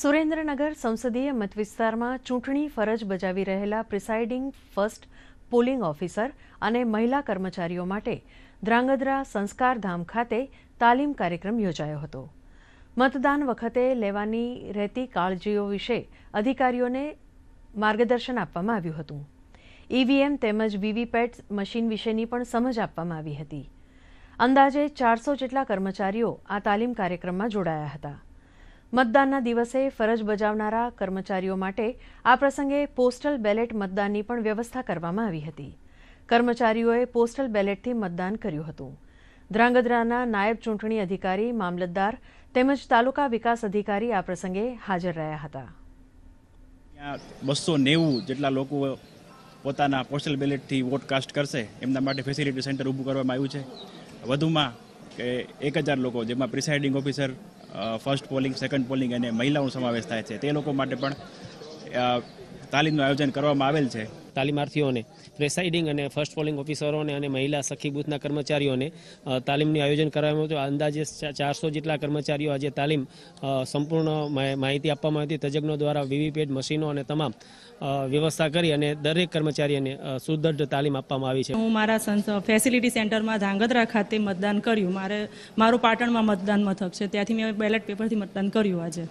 સુરેન્દ્રનગર સંસદીય મતવિસ્તારમાં ચૂંટણી ફરજ બજાવી રહેલા પ્રિસાઇડિંગ ફર્સ્ટ પોલિંગ ઓફિસર અને મહિલા કર્મચારીઓ માટે ધ્રાંગધ્રા સંસ્કારધામ ખાતે તાલીમ કાર્યક્રમ યોજાયો હતો. મતદાન વખતે લેવાની રહેતી કાળજીઓ વિશે અધિકારીઓને માર્ગદર્શન આપવામાં આવ્યું હતું. ઈવીએમ તેમજ વીવીપેટ મશીન વિશેની પણ સમજ આપવામાં આવી હતી. અંદાજે ચારસો જેટલા કર્મચારીઓ આ તાલીમ કાર્યક્રમમાં જોડાયા હતા. મતદાનના દિવસે ફરજ બજાવનારા કર્મચારીઓ માટે આ પ્રસંગે પોસ્ટલ બેલેટ મતદાનની પણ વ્યવસ્થા કરવામાં આવી હતી. કર્મચારીઓએ પોસ્ટલ બેલેટથી મતદાન કર્યું હતું. ધ્રાંગધ્રાના નાયબ ચૂંટણી અધિકારી, મામલતદાર તેમજ તાલુકા વિકાસ અધિકારી આ પ્રસંગે હાજર રહ્યા હતા. બસો નેવું જેટલા લોકો પોતાના પોસ્ટલ બેલેટથી વોટ કાસ્ટ કરશે. એમના માટે ફેસિલિટી સેન્ટર ઊભું કરવામાં આવ્યું છે. વધુમાં કે એક હજાર લોકો, જેમાં presiding officer first polling second polling અને મહિલાઓનો સમાવેશ થાય છે. તે લોકો માટે પણ તાલીમનું આયોજન કરવામાં આવેલ છે. તાલીમાર્થીઓને, પ્રેસાઇડિંગ અને ફર્સ્ટ પોલિંગ ઓફિસરોને અને મહિલા સખી બૂથના કર્મચારીઓને તાલીમનું આયોજન કરવામાં હતું. અંદાજે ચારસો જેટલા કર્મચારીઓ આજે તાલીમ સંપૂર્ણ માહિતી આપવામાં આવી હતી. તજજ્ઞો દ્વારા વીવીપેડ મશીનો અને તમામ વ્યવસ્થા કરી અને દરેક કર્મચારીને સુદૃઢ તાલીમ આપવામાં આવી છે. હું મારા ફેસિલિટી સેન્ટરમાં ધાંગધ્રા ખાતે મતદાન કર્યું. મારે, મારું પાટણમાં મતદાન મથક છે. ત્યાંથી મેં બેલેટ પેપરથી મતદાન કર્યું આજે.